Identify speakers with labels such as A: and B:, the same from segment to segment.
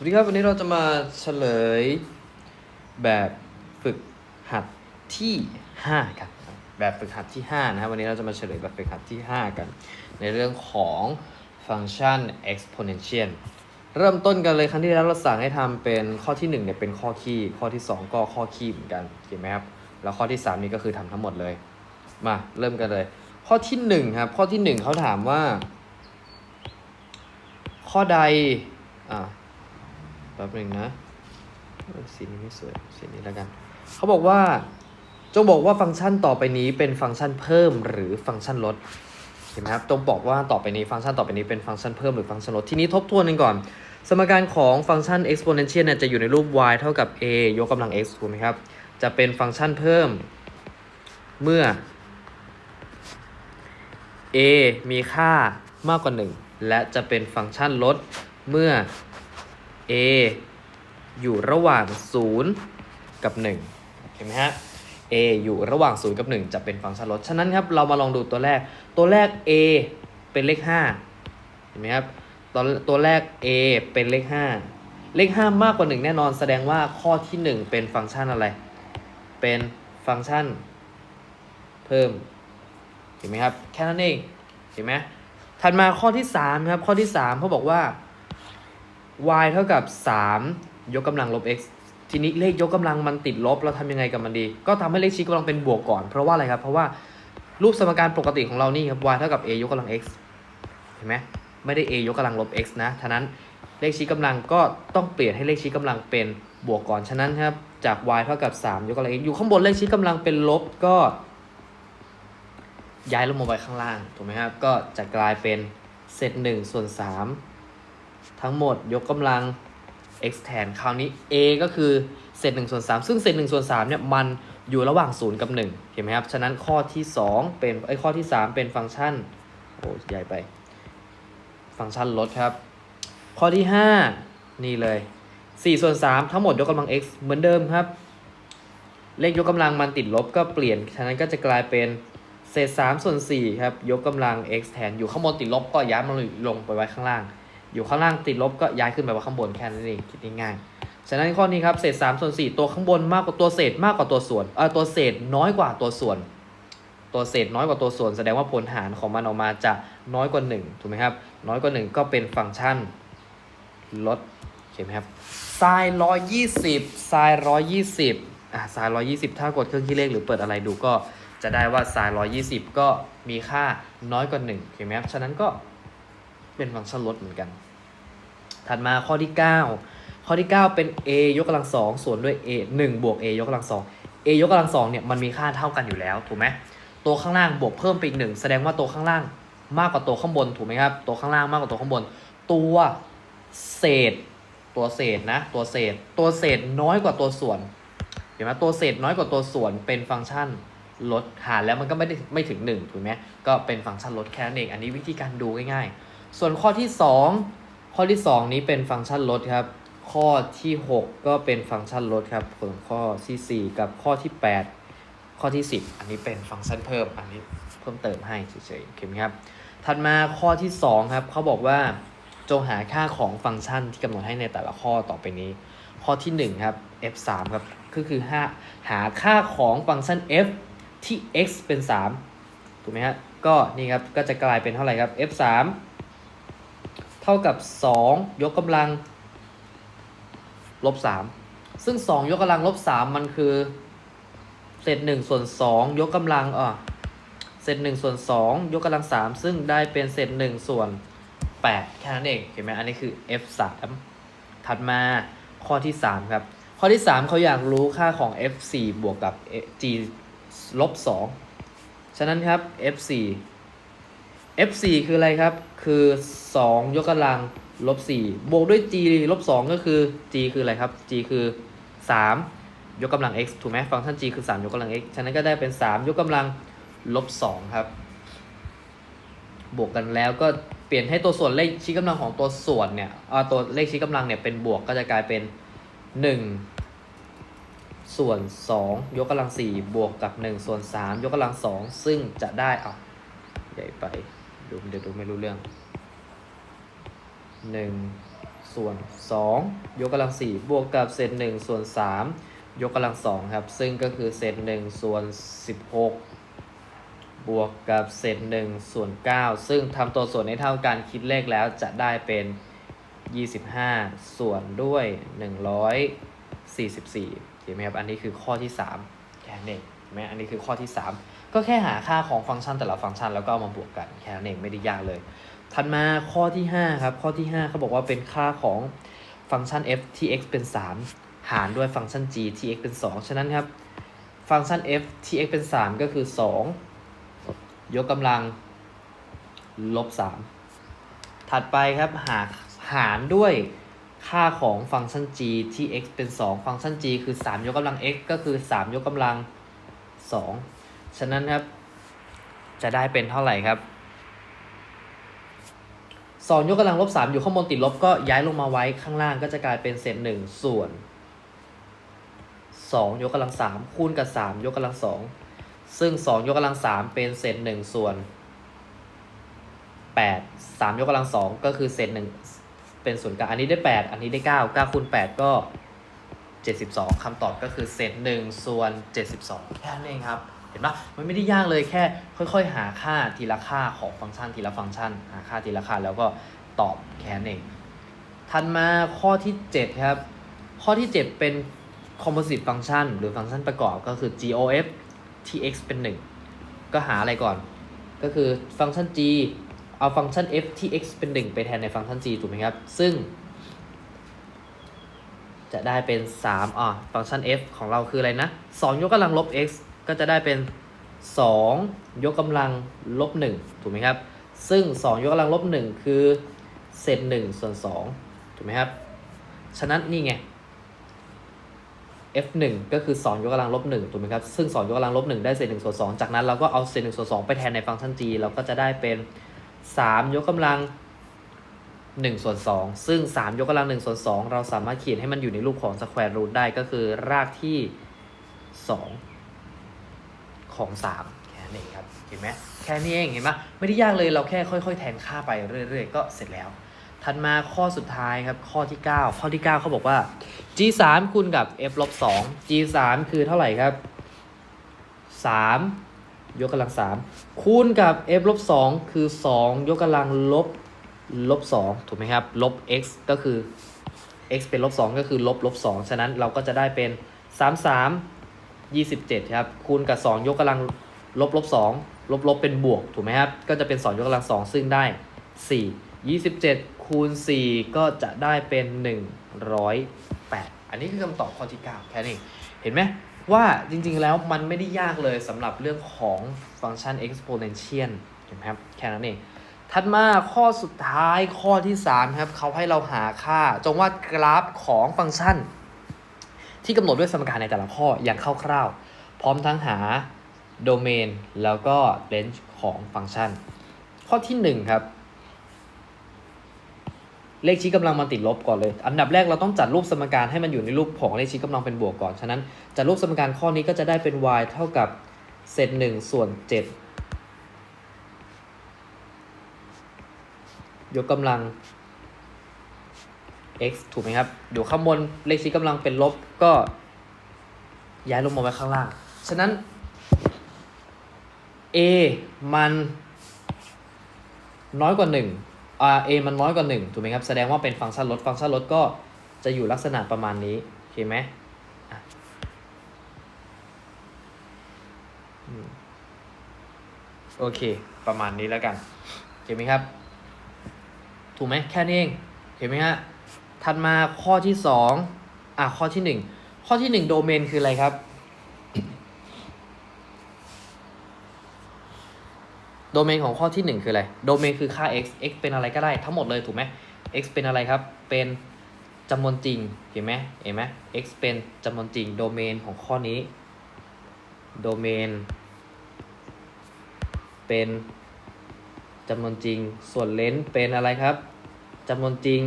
A: วัสดีครับ วันนี้เราจะมาเฉลยแบบฝึกหัดที่5กันแบบฝึกหัดที่ 5 นะครับ วันนี้เราจะมาเฉลยแบบฝึกหัดที่ 5 กัน ในเรื่องของฟังก์ชัน exponential เริ่มต้นกันเลยครั้งที่แล้วเราสั่งให้ทำเป็นข้อที่1เนี่ยเป็นข้อคี่ ข้อที่ 2 ก็ข้อคี่เหมือนกันเห็นไหมครับ แล้วข้อที่ 3 นี่ก็คือทำทั้งหมดเลย มาเริ่มกันเลย ข้อที่1ครับข้อที่ 1เขาถามว่า ข้อใดอ่า แป๊บหนึ่งนะสีนี้ไม่สวยสีนี้แล้วกัน เขาบอกว่า จงบอกว่าฟังก์ชันต่อไปนี้เป็นฟังก์ชันเพิ่มหรือฟังก์ชันลดเห็นไหมครับจงบอกว่าต่อไปนี้ฟังก์ชันต่อไปนี้เป็นฟังก์ชันเพิ่มหรือฟังก์ชันลด ทีนี้ทบทวนกันก่อน สมการของฟังก์ชัน exponential เนี่ยจะอยู่ในรูป y เท่ากับ a ยกกำลัง x ถูกไหมครับ จะเป็นฟังก์ชันเพิ่ม เมื่อ a มีค่ามากกว่า 1 และจะเป็นฟังก์ชันลดเมื่อ a อยู่ระหว่าง 0 กับ 1 เห็นไหมฮะ a อยู่ระหว่าง 0 กับ 1 จะเป็นฟังก์ชันลด ฉะนั้นครับ เรามาลองดูตัวแรก ตัวแรก a เป็นเลข 5 เห็นไหมครับตัวตัวแรก a เป็นเลข 5 เลข 5 มากกว่า 1 แน่นอน แสดงว่าข้อที่ 1 เป็นฟังก์ชันอะไร เป็นฟังก์ชัน เพิ่ม เห็นไหมครับ แค่นั้นเอง เห็นไหมถัดมาข้อที่3ครับ ข้อที่3เขาบอกว่า y เท่ากับ 3 ยกกำลังลบ x ทีนี้เลขยกกำลังมันติดลบเราทำยังไงกับมันดี ก็ทำให้เลขชี้กำลังเป็นบวกก่อน เพราะว่าอะไรครับ เพราะว่ารูปสมการปกติของเรานี่ครับ y เท่ากับ a ยกกำลัง x เห็นไหมไม่ได้ a ยกกำลังลบ x นะฉะนั้นเลขชี้กำลังก็ต้องเปลี่ยนให้เลขชี้กำลังเป็นบวกก่อน ฉะนั้นครับ จาก y เท่ากับ 3 ยกกำลัง x อยู่ข้างบนเลขชี้กำลังเป็นลบก็ ย้ายลงมาไว้ข้างล่าง ถูกไหมครับ ก็จะกลายเป็นเศษ1ส่วน3 ทั้งหมดยกกำลัง x แทนคราวนี้ a ก็คือเศษ1ส่วน3ซึ่งเศษ1ส่วน3เนี่ยมันอยู่ระหว่าง 0 กับ 1 เห็นไหมครับ ฉะนั้นข้อที่ 2 เป็นไอ้ข้อที่ 3 เป็นฟังก์ชันโอ้ใหญ่ไป ฟังก์ชันลดครับ ข้อที่ 5 นี่เลย 4 ส่วน 3 ทั้งหมดยกกำลัง x เหมือนเดิมครับ เลขยกกำลังมันติดลบก็เปลี่ยน ฉะนั้นก็จะกลายเป็นเศษ3ส่วน4ครับ ยกกำลัง x แทนอยู่ข้างบนติดลบก็ย้ายมันลงไปไว้ข้างล่าง อยู่ข้างล่างติดลบก็ย้ายขึ้นไปไว้ข้างบนแค่นั้นเองคิดง่ายๆฉะนั้นข้อนี้ครับเศษ3ส่วน4ตัวข้างบนมากกว่าตัวเศษมากกว่าตัวส่วนเออตัวเศษน้อยกว่าตัวส่วน ตัวเศษน้อยกว่าตัวส่วน แสดงว่าผลหารของมันออกมาจะน้อยกว่า1ถูกไหมครับน้อยกว่า 1 ก็เป็นฟังก์ชันลดเห็นไหมครับไซน์ร้อยยี่สิบไซน์ร้อยยี่สิบอ่าไซน์ร้อยยี่สิบถ้ากดเครื่องคิดเลขหรือเปิดอะไรดูก็จะได้ว่าไซน์ร้อยยี่สิบก็มีค่าน้อยกว่าหนึ่งเห็นไหมครับฉะนั้นก็ เป็นฟังก์ชันลดเหมือนกัน ถัดมาข้อที่ 9 ข้อที่ 9 เป็น a ยกกำลังสองส่วนด้วย a 1บวก a ยกกำลังสอง a ยกกำลังสองเนี่ยมันมีค่าเท่ากันอยู่แล้วถูกไหมตัวข้างล่างบวกเพิ่มไปอีกหนึ่งแสดงว่าตัวข้างล่างมากกว่าตัวข้างบนถูกไหมครับ ตัวข้างล่างมากกว่าตัวข้างบน ตัวเศษ ตัวเศษนะ ตัวเศษ ตัวเศษน้อยกว่าตัวส่วน เห็นไหมตัวเศษน้อยกว่าตัวส่วนเป็นฟังก์ชันลดหารแล้วมันก็ไม่ได้ไม่ถึง1ถูกไหมก็เป็นฟังก์ชันลดแค่นั้นเอง อันนี้วิธีการดูง่ายๆ ส่วนข้อที่ 2 ข้อที่ 2 นี้เป็นฟังก์ชันลดครับ ข้อที่ 6 ก็เป็นฟังก์ชันลดครับส่วนข้อที่ 4 กับข้อที่ 8 ข้อที่ 10 อันนี้เป็นฟังก์ชันเพิ่ม อันนี้เพิ่มเติมให้เฉยๆโอเคไหมครับ ถัดมาข้อที่ 2 ครับเขาบอกว่าจงหาค่าของฟังก์ชันที่กำหนดให้ในแต่ละข้อต่อไปนี้ ข้อที่ 1 ครับ f3 ครับก็คือหาหาค่าของฟังก์ชัน f ที่ x เป็น 3 ถูกไหมฮะก็นี่ครับก็จะกลายเป็นเท่าไหร่ครับ f3 ท่ากับ 2 ยกกำลังลบ3ซึ่ง 2 ยกกำลังลบ3มันคือ เศษ1ส่วน 2 ยกกำลังอ่อเศษ1ส่วน 2 ยกกำลัง 3 ซึ่งได้เป็นเศษ1ส่วน 8 แค่นั้นเองเห็นไหมอันนี้คือ f3 ถัดมาข้อที่ 3 ครับ ข้อที่ 3 เขาอยากรู้ค่าของ f4 บวกกับ g ลบ2ฉะนั้นครับ f4 f4 คืออะไรครับ คือ 2 ยกกำลังลบ4บวกด้วย g ลบ2ก็คือ g คืออะไรครับ g คือ 3 ยกกำลัง x ถูกไหมฟังก์ชัน g คือ 3 ยกกำลัง x ฉะนั้นก็ได้เป็น 3 ยกกำลังลบ2ครับ บวกกันแล้วก็เปลี่ยนให้ตัวส่วนเลขชี้กำลังของตัวส่วนเนี่ยเอาตัวเลขชี้กำลังเนี่ยเป็นบวกก็จะกลายเป็น 1 ส่วน 2 ยกกำลัง 4 บวกกับ 1 ส่วน 3 ยกกำลัง 2 ซึ่งจะได้อะใหญ่ไป ดูเดี๋ยวดูไม่รู้เรื่อง1ส่วน2ยกกำลัง4บวกกับเศษ1ส่วน3ยกกำลัง2ครับ ซึ่งก็คือเศษ1ส่วน16บวกกับเศษ1ส่วน9ซึ่งทำตัวส่วนให้เท่ากันคิดเลขแล้วจะได้เป็น25ส่วนด้วย144เห็นไหมครับ อันนี้คือข้อที่3แค่นั้นเองเห็น ไหมอันนี้คือข้อที่ 3 ก็แค่หาค่าของฟังก์ชันแต่ละฟังก์ชันแล้วก็เอามาบวกกันแค่นั้นเองไม่ได้ยากเลย ถัดมาข้อที่ 5 ครับ ข้อที่ 5เขาบอกว่าเป็นค่าของฟังก์ชัน f ที่ x เป็น 3 หารด้วยฟังก์ชัน g ที่ x เป็น 2 ฉะนั้นครับ ฟังก์ชัน f ที่ x เป็น 3 ก็คือ 2 ยกกำลังลบ 3 ถัดไปครับหาหารด้วยค่าของฟังก์ชัน g ที่ x เป็น 2 ฟังก์ชัน g คือ 3 ยกกำลัง x ก็คือ 3 ยกกำลัง 2 ฉะนั้นครับ จะได้เป็นเท่าไหร่ครับสองยกกำลังลบสามอยู่ข้างบนติดลบก็ย้ายลงมาไว้ข้างล่างก็จะกลายเป็นเศษหนึ่งส่วนสองยกกำลังสามคูณกับสามยกกำลังสองซึ่งสองยกกำลังสามเป็นเศษหนึ่งส่วนแปดสามยกกำลังสองก็คือเศษหนึ่งเป็นส่วนกลางอันนี้ได้แปดอันนี้ได้เก้าเก้าคูณแปดก็ เจ็ดสิบสองคำตอบก็คือเศษหนึ่งส่วนเจ็ดสิบสองแค่นั้นเองครับ เห็นปะมันไม่ได้ยากเลยแค่ค่อยๆ หาค่าทีละค่าของฟังก์ชันทีละฟังก์ชัน หาค่าทีละค่าแล้วก็ตอบแค่นั้นเองถัดมาข้อที่ 7 ครับ ข้อที่ 7 เป็น composite function หรือฟังก์ชันประกอบก็คือ gof ที่ x เป็น 1 ก็หาอะไรก่อน ก็คือฟังก์ชัน g เอาฟังก์ชัน f ที่ x เป็น 1 ไปแทนในฟังก์ชัน g ถูกไหมครับ ซึ่ง จะได้เป็น 3อะฟังก์ชัน f ของเราคืออะไรนะ 2 ยกกำลังลบ x ก็จะได้เป็น 2 ยกกำลังลบ 1 ถูกไหมครับ ซึ่ง 2 ยกกำลังลบ 1 คือเศษ1ส่วน 2 ถูกไหมครับ ฉะนั้นนี่ไง f 1ก็คือ 2 ยกกำลังลบ1ถูกไหมครับ ซึ่ง 2 ยกกำลังลบ1ได้เศษ1ส่วน2จากนั้นเราก็เอาเศษ1ส่วน2ไปแทนในฟังก์ชัน g เราก็จะได้เป็น 3 ยกกำลัง 1ส่วน2ซึ่ง 3 ยกกำลัง1ส่วน2เราสามารถเขียนให้มันอยู่ในรูปของ square root ได้ก็คือรากที่ 2 ของ 3 แค่นั้นเองครับ เห็นไหมแค่นี้เองเห็นไหมไม่ได้ยากเลยเราแค่ค่อย ๆ แทนค่าไปเรื่อย ๆ ก็เสร็จแล้ว ถัดมาข้อสุดท้ายครับ ข้อที่ 9 ข้อที่ 9เขาบอกว่า g 3คูณกับ f ลบ2 g 3คือเท่าไหร่ครับ 3 ยกกำลัง 3 คูณกับ f ลบ2คือ 2 ยกกำลังลบ ลบ2ถูกไหมครับ ลบ x ก็คือ x เป็นลบ2ก็คือลบลบ2ฉะนั้นเราก็จะได้เป็น 3 3 27 ครับ คูณกับ 2 ยกกำลังลบลบ2ลบลบเป็นบวก ถูกไหมครับ ก็จะเป็น 2 ยกกำลัง 2 ซึ่งได้ 4 27 คูณ 4 ก็จะได้เป็น 108 อันนี้คือคำตอบข้อที่ 9 แค่นี้เห็นไหมว่าจริงๆแล้วมันไม่ได้ยากเลยสำหรับเรื่องของฟังก์ชัน exponential เห็นไหมครับ แค่นั้นเอง ถัดมาข้อสุดท้ายข้อที่ 3 ครับเขาให้เราหาค่า จงวาดกราฟของฟังก์ชัน ที่กำหนดด้วยสมการในแต่ละข้ออย่างคร่าวๆ พร้อมทั้งหาโดเมนแล้วก็เลนจ์ของฟังก์ชัน ข้อที่ 1 ครับ เลขชี้กำลังมันติดลบก่อนเลย อันดับแรกเราต้องจัดรูปสมการให้มันอยู่ในรูปของเลขชี้กำลังเป็นบวกก่อน ฉะนั้นจัดรูปสมการข้อนี้ก็จะได้เป็น y เท่ากับเศษ1ส่วน7 ยกกำลัง x ถูกไหมครับเดี๋ยวข้างบนเลขชี้กำลังเป็นลบก็ย้ายลงมาไว้ข้างล่าง ฉะนั้น a มันน้อยกว่า1อ่า a มันน้อยกว่า 1 ถูกไหมครับ แสดงว่าเป็นฟังก์ชันลด ฟังก์ชันลดก็จะอยู่ลักษณะประมาณนี้โอเคไหมอะอืมโอเค ประมาณนี้แล้วกัน โอเคไหมครับ ถูกไหมแค่นี้เองเห็นไหมฮะถัดมาข้อที่สองอะข้อที่หนึ่งข้อที่หนึ่งโดเมนคืออะไรครับ โดเมนของข้อที่หนึ่งคืออะไร โดเมนคือค่า x x เป็นอะไรก็ได้ทั้งหมดเลยถูกไหม x เป็นอะไรครับ เป็นจำนวนจริง เห็นไหมเห็นไหม x เป็นจำนวนจริง โดเมนของข้อนี้ โดเมน เป็น จำนวนจริง ส่วนเลนส์เป็นอะไรครับจำนวนจริง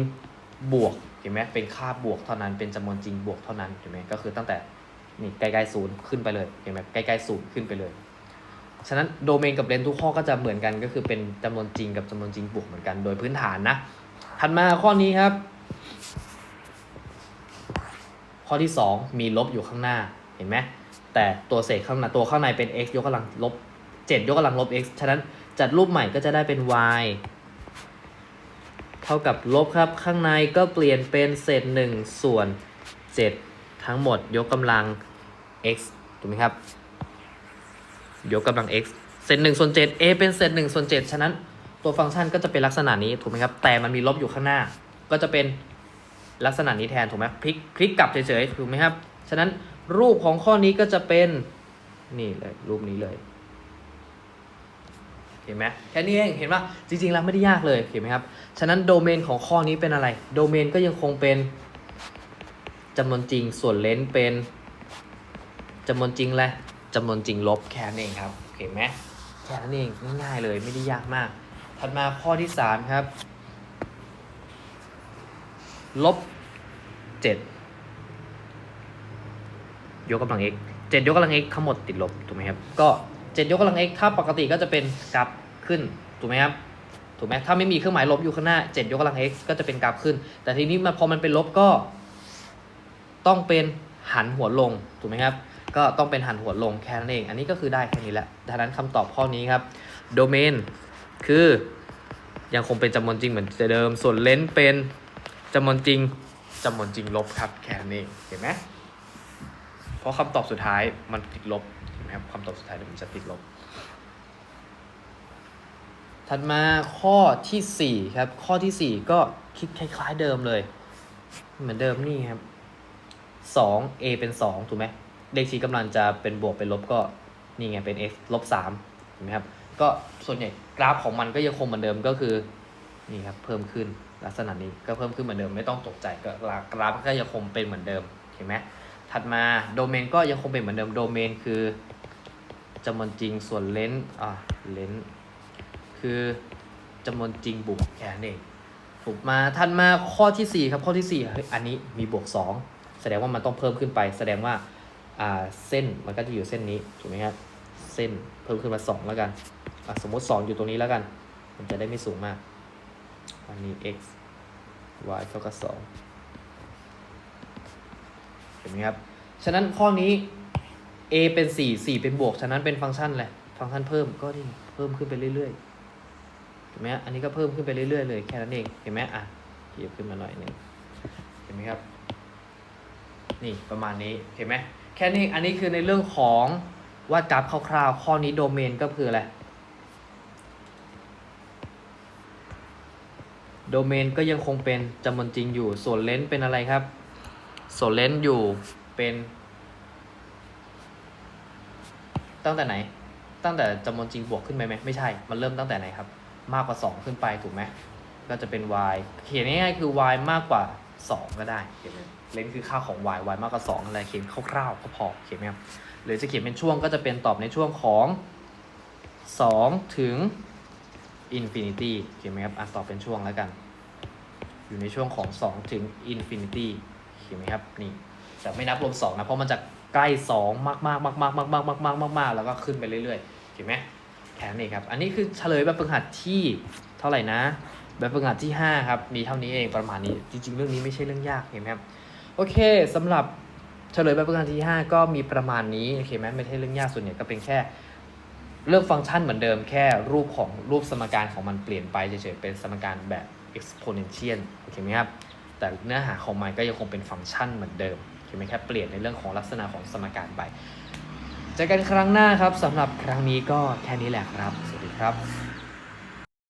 A: บวกเห็นไหมเป็นค่าบวกเท่านั้นเป็นจำนวนจริงบวกเท่านั้นเห็นไหมก็คือตั้งแต่นี่ใกล้ๆศูนย์ขึ้นไปเลยเห็นไหมใกล้ๆศูนย์ขึ้นไปเลย ฉะนั้นโดเมนกับเลนส์ทุกข้อก็จะเหมือนกันก็คือเป็นจำนวนจริงกับจำนวนจริงบวกเหมือนกันโดยพื้นฐานนะถัดมาข้อนี้ครับ ข้อที่ 2 มีลบอยู่ข้างหน้าเห็นไหมแต่ตัวเศษข้างในตัวข้างในเป็น x ยกกำลังลบ7ยกกำลังลบ x ฉะนั้น จัดรูปใหม่ก็จะได้เป็น y เท่ากับลบครับ ข้างในก็เปลี่ยนเป็นเศษ1ส่วน7ทั้งหมดยกกำลัง x ถูกไหมครับ ยกกำลัง x เศษ1ส่วน7 a เป็นเศษ1ส่วน7ฉะนั้นตัวฟังก์ชันก็จะเป็นลักษณะนี้ถูกไหมครับ แต่มันมีลบอยู่ข้างหน้า ก็จะเป็นลักษณะนี้แทนถูกไหมพลิกพลิกกลับเฉยๆถูกไหมครับ ฉะนั้นรูปของข้อนี้ก็จะเป็นนี่เลยรูปนี้เลย ห็นไหมแค่นี้เองเห็นปะจริงๆแล้วไม่ได้ยากเลยเห็นไหมครับฉะนั้นโดเมนของข้อนี้เป็นอะไร โดเมนก็ยังคงเป็นจำนวนจริงส่วนเลนส์เป็นจำนวนจริงแหละจำนวนจริงลบแค่นั้นเองครับเห็นไหมแค่นั้นเองง่ายๆเลยไม่ได้ยากมาก ถัดมาข้อที่สามครับลบเจ็ดยกกำลัง x เจ็ดยกกำลัง x ทั้งหมดติดลบถูกไหมครับก็เจ็ดยกกำลัง x ถ้าปกติก็จะเป็นกราฟ ขึ้นถูกไหมครับถูกไหมถ้าไม่มีเครื่องหมายลบอยู่ข้างหน้าเจ็ดยกกำลัง x ก็จะเป็นกราฟขึ้น แต่ทีนี้มันพอมันเป็นลบก็ ต้องเป็นหันหัวลงถูกไหมครับ ก็ต้องเป็นหันหัวลงแค่นั้นเอง อันนี้ก็คือได้แค่นี้แหละดังนั้นคำตอบข้อนี้ครับโดเมนคือยังคงเป็นจำนวนจริงเหมือนเดิม ส่วนเลนส์เป็นจำนวนจริงจำนวนจริงลบครับแค่นั้นเองเห็นไหมเพราะคำตอบสุดท้ายมันติดลบเห็นไหมครับคำตอบสุดท้ายมันจะติดลบ ถัดมาข้อทีสี่4ครับ ข้อทีสี่ 4 ก็คิดคล้ายๆเดิมเลย เหมือนเดิมนี่ครับ 2 a เป็น 2 ถูกไหมเลขชี้กำลังจะเป็นบวกเป็นลบก็นี่ไงเป็น x ลบ3ถูกไหมครับ ก็ส่วนใหญ่กราฟของมันก็ยังคงเหมือนเดิมก็คือนี่ครับเพิ่มขึ้นลักษณะนี้ก็เพิ่มขึ้นเหมือนเดิมไม่ต้องตกใจก็กราฟก็ยังคงเป็นเหมือนเดิมเห็นไหมถัดมาโดเมนก็ยังคงเป็นเหมือนเดิมโดเมนคือจำนวนจริงส่วนเลนส์อ่าเลนส์ คือจำนวนจริงบวกแค่นั้นเองถูกมาถัดมาข้อที่ 4 ครับข้อที่4เฮ้ยอันนี้มีบวก 2 แสดงว่ามันต้องเพิ่มขึ้นไป แสดงว่าอ่าเส้นมันก็จะอยู่เส้นนี้ถูกไหมครับเส้นเพิ่มขึ้นมา 2 แล้วกันสมมติ 2 อยู่ตรงนี้แล้วกัน มันจะได้ไม่สูงมาก อันนี้ x y เท่ากับ2เห็นไหมครับ ฉะนั้นข้อนี้ a เป็น 4 4 เป็นบวก ฉะนั้นเป็นฟังก์ชันอะไรฟังก์ชันเพิ่มก็นี่เพิ่มขึ้นไปเรื่อยๆ เห็นไหมอันนี้ก็เพิ่มขึ้นไปเรื่อยๆเลยแค่นั้นเองเห็นไหมอะเขียบขึ้นมาหน่อยหนึงเห็นไหมครับ นี่ประมาณนี้เห็นไหมแค่นี้อันนี้คือในเรื่องของวาดกราคร่าวๆข้อนี้โดเมนก็คืออะไรโดเมนก็ยังคงเป็นจำนวนจริงอยู่ ส่วนเลนส์เป็นอะไรครับ ส่วนเลนส์อยู่เป็น ตั้งแต่ไหน ตั้งแต่จำนวนจริงบวกขึ้นไปไหมไม่ใช่ มันเริ่มตั้งแต่ไหนครับ มากกว่า 2 ขึ้นไปถูกไหมก็จะเป็น y เขียนง่ายๆคือ y มากกว่า 2 ก็ได้เขียนเลยเลนคือค่าของ y y มากกว่า2อะไรเขียนคร่าวๆก็พอเขียนไหมครับหรือจะเขียนเป็นช่วงก็จะเป็นตอบในช่วงของ 2 ถึง infinity เขียนไหมครับอะตอบเป็นช่วงแล้วกัน อยู่ในช่วงของ 2 ถึง infinity เขียนไหมครับนี่แต่ไม่นับรวม 2 นะ เพราะมันจะใกล้ 2 มากๆมากๆมากๆมากๆมากๆแล้วก็ขึ้นไปเรื่อยๆเห็นไหม แค่นี้ครับ อันนี้คือเฉลยแบบฝึกหัดที่เท่าไหร่นะ แบบฝึกหัดที่ 5 ครับ มีเท่านี้เองประมาณนี้ จริง ๆ เรื่องนี้ไม่ใช่เรื่องยากเห็นไหมครับ โอเคสำหรับเฉลยแบบฝึกหัดที่ 5 ก็มีประมาณนี้โอเคไหมไม่ใช่เรื่องยากส่วนใหญ่ก็เป็นแค่เรื่องฟังก์ชันเหมือนเดิมแค่รูปของรูปสมการของมันเปลี่ยนไปเฉยๆเป็นสมการแบบ exponential โอเคไหมครับ แต่เนื้อหาของมันก็ยังคงเป็นฟังก์ชันเหมือนเดิมโอเคไหมครับเปลี่ยนในเรื่องของลักษณะของสมการไป เจอกันครั้งหน้าครับสำหรับครั้งนี้ก็แค่นี้แหละครับ สวัสดีครับ